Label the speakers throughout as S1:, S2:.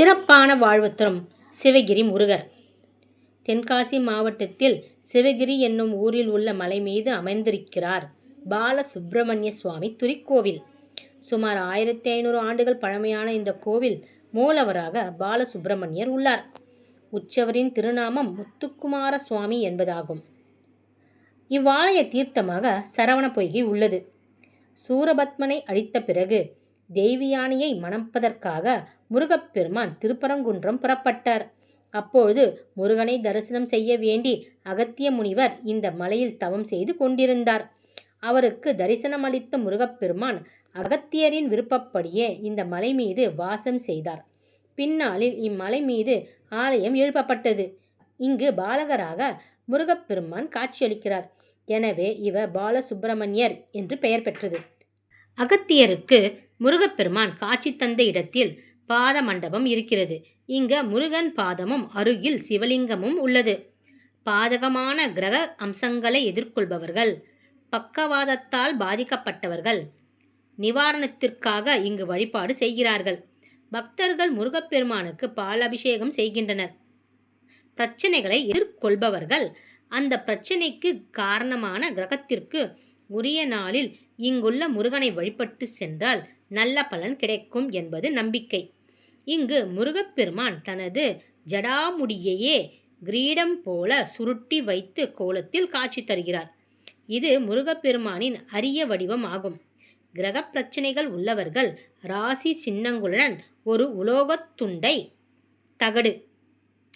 S1: சிறப்பான வாழ்வு தரும் சிவகிரி முருகர். தென்காசி மாவட்டத்தில் சிவகிரி என்னும் ஊரில் உள்ள மலை மீது அமைந்திருக்கிறார் பாலசுப்பிரமணிய சுவாமி துரிக்கோவில். சுமார் ஆயிரத்தி ஐநூறு ஆண்டுகள் பழமையான இந்த கோவில் மூலவராக பாலசுப்பிரமணியர் உள்ளார். உற்சவரின் திருநாமம் முத்துக்குமார சுவாமி என்பதாகும். இவ்வாலய தீர்த்தமாக சரவண பொய்கை உள்ளது. சூரபத்மனை அழித்த பிறகு தெய்வியானியை மணப்பதற்காக முருகப்பெருமான் திருப்பரங்குன்றம் புறப்பட்டார். அப்பொழுது முருகனை தரிசனம் செய்ய வேண்டி அகத்திய முனிவர் இந்த மலையில் தவம் செய்து கொண்டிருந்தார். அவருக்கு தரிசனமளித்த முருகப்பெருமான் அகத்தியரின் விருப்பப்படியே இந்த மலை மீது வாசம் செய்தார். பின்னாளில் இம்மலை மீது ஆலயம் எழுப்பப்பட்டது. இங்கு பாலகராக முருகப்பெருமான் காட்சியளிக்கிறார். எனவே இவர் பாலசுப்பிரமணியர் என்று பெயர் பெற்றது. அகத்தியருக்கு முருகப்பெருமான் காட்சி தந்த இடத்தில் பாத மண்டபம் இருக்கிறது. இங்க முருகன் பாதமும் அருகில் சிவலிங்கமும் உள்ளது. பாதகமான கிரக அம்சங்களை எதிர்கொள்பவர்கள் பக்கவாதத்தால் பாதிக்கப்பட்டவர்கள் நிவாரணத்திற்காக இங்கு வழிபாடு செய்கிறார்கள். பக்தர்கள் முருகப்பெருமானுக்கு பாலபிஷேகம் செய்கின்றனர். பிரச்சனைகளை எதிர்கொள்பவர்கள் அந்த பிரச்சனைக்கு காரணமான கிரகத்திற்கு உரிய நாளில் இங்குள்ள முருகனை வழிபட்டு சென்றால் நல்ல பலன் கிடைக்கும் என்பது நம்பிக்கை. இங்கு முருகப்பெருமான் தனது ஜடாமுடியையே கிரீடம் போல சுருட்டி வைத்து கோலத்தில் காட்சி தருகிறார். இது முருகப்பெருமானின் அரிய வடிவம் ஆகும். கிரக பிரச்சனைகள் உள்ளவர்கள் ராசி சின்னங்களுடன் ஒரு உலோகத் துண்டை தகடு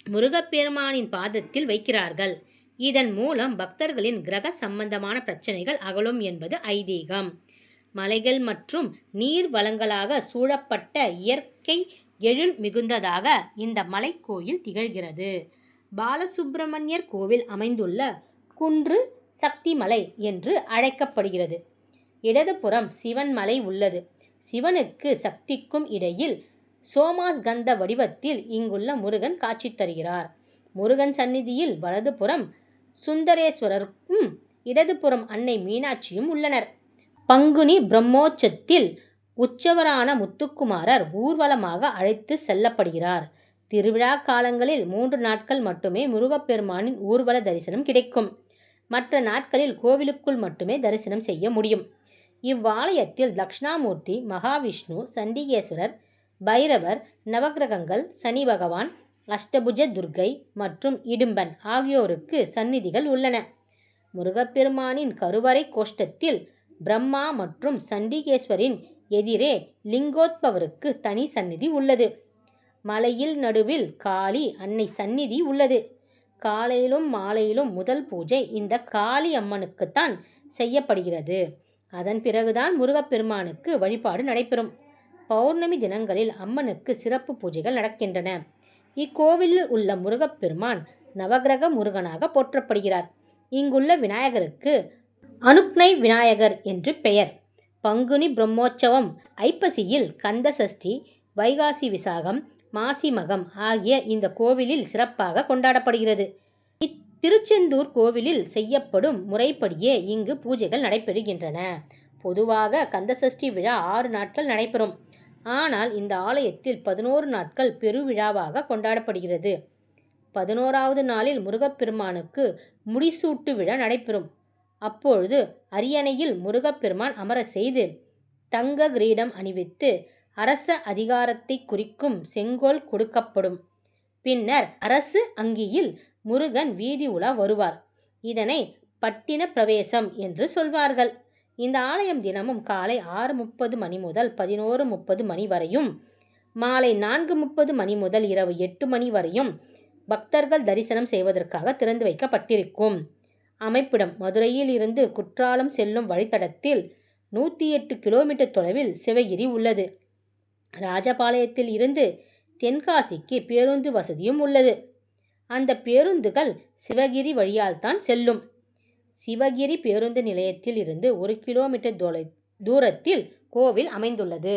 S1: முருகப்பெருமானின் பாதத்தில் வைக்கிறார்கள். இதன் மூலம் பக்தர்களின் கிரக சம்பந்தமான பிரச்சனைகள் அகலும் என்பது ஐதீகம். மலைகள் மற்றும் நீர் வளங்களாக சூழப்பட்ட இயற்கை எழில் மிகுந்ததாக இந்த மலைக்கோயில் திகழ்கிறது. பாலசுப்பிரமணியர் கோவில் அமைந்துள்ள குன்று சக்தி மலை என்று அழைக்கப்படுகிறது. இடதுபுறம் சிவன் மலை உள்ளது. சிவனுக்கு சக்திக்கும் இடையில் சோமாஸ்கந்த வடிவத்தில் இங்குள்ள முருகன் காட்சி தருகிறார். முருகன் சந்நிதியில் வலதுபுறம் சுந்தரேஸ்வரருக்கும் இடதுபுறம் அன்னை மீனாட்சியும் உள்ளனர். பங்குனி பிரம்மோச்சத்தில் உற்சவரான முத்துக்குமாரர் ஊர்வலமாக அழைத்து செல்லப்படுகிறார். திருவிழா காலங்களில் மூன்று நாட்கள் மட்டுமே முருகப்பெருமானின் ஊர்வல தரிசனம் கிடைக்கும். மற்ற நாட்களில் கோவிலுக்குள் மட்டுமே தரிசனம் செய்ய முடியும். இவ்வாலயத்தில் தக்ஷணாமூர்த்தி மகாவிஷ்ணு சண்டிகேஸ்வரர் பைரவர் நவகிரகங்கள் சனி பகவான் அஷ்டபுஜ துர்க்கை மற்றும் இடும்பன் ஆகியோருக்கு சந்நிதிகள் உள்ளன. முருகப்பெருமானின் கருவறை கோஷ்டத்தில் பிரம்மா மற்றும் சண்டிகேஸ்வரின் எதிரே லிங்கோத்பவருக்கு தனி சந்நிதி உள்ளது. மலையில் நடுவில் காளி அன்னை சந்நிதி உள்ளது. காலையிலும் மாலையிலும் முதல் பூஜை இந்த காளி அம்மனுக்குத்தான் செய்யப்படுகிறது. அதன் பிறகுதான் முருகப்பெருமானுக்கு வழிபாடு நடைபெறும். பௌர்ணமி தினங்களில் அம்மனுக்கு சிறப்பு பூஜைகள் நடக்கின்றன. இக்கோவிலில் உள்ள முருகப்பெருமான் நவகிரக முருகனாக போற்றப்படுகிறார். இங்குள்ள விநாயகருக்கு அனுக்னை விநாயகர் என்று பெயர். பங்குனி பிரம்மோற்சவம் ஐப்பசியில் கந்த சஷ்டி வைகாசி விசாகம் மாசிமகம் ஆகிய இந்த கோவிலில் சிறப்பாக கொண்டாடப்படுகிறது. இத்திருச்செந்தூர் கோவிலில் செய்யப்படும் முறைப்படியே இங்கு பூஜைகள் நடைபெறுகின்றன. பொதுவாக கந்தசஷ்டி விழா ஆறு நாட்கள் நடைபெறும். ஆனால் இந்த ஆலயத்தில் பதினோரு நாட்கள் பெருவிழாவாக கொண்டாடப்படுகிறது. பதினோராவது நாளில் முருகப்பெருமானுக்கு முடிசூட்டு விழா நடைபெறும். அப்பொழுது அரியணையில் முருகப்பெருமான் அமர செய்து தங்க கிரீடம் அணிவித்து அரச அதிகாரத்தை குறிக்கும் செங்கோல் கொடுக்கப்படும். பின்னர் அரசு அங்கியில் முருகன் வீதி உலா வருவார். இதனை பட்டின பிரவேசம் என்று சொல்வார்கள். இந்த ஆலயம் தினமும் காலை ஆறு முப்பது மணி முதல் பதினோரு முப்பது மணி வரையும் மாலை நான்கு முப்பது மணி முதல் இரவு எட்டு மணி வரையும் பக்தர்கள் தரிசனம் செய்வதற்காக திறந்து வைக்கப்பட்டிருக்கும். அமைப்பிடம் மதுரையில் இருந்து குற்றாலம் செல்லும் வழித்தடத்தில் நூற்றி எட்டு கிலோமீட்டர் தொலைவில் சிவகிரி உள்ளது. ராஜபாளையத்தில் இருந்து தென்காசிக்கு பேருந்து வசதியும் உள்ளது. அந்த பேருந்துகள் சிவகிரி வழியால் தான் செல்லும். சிவகிரி பேருந்து நிலையத்தில் இருந்து ஒரு கிலோமீட்டர் தொலை தூரத்தில் கோவில் அமைந்துள்ளது.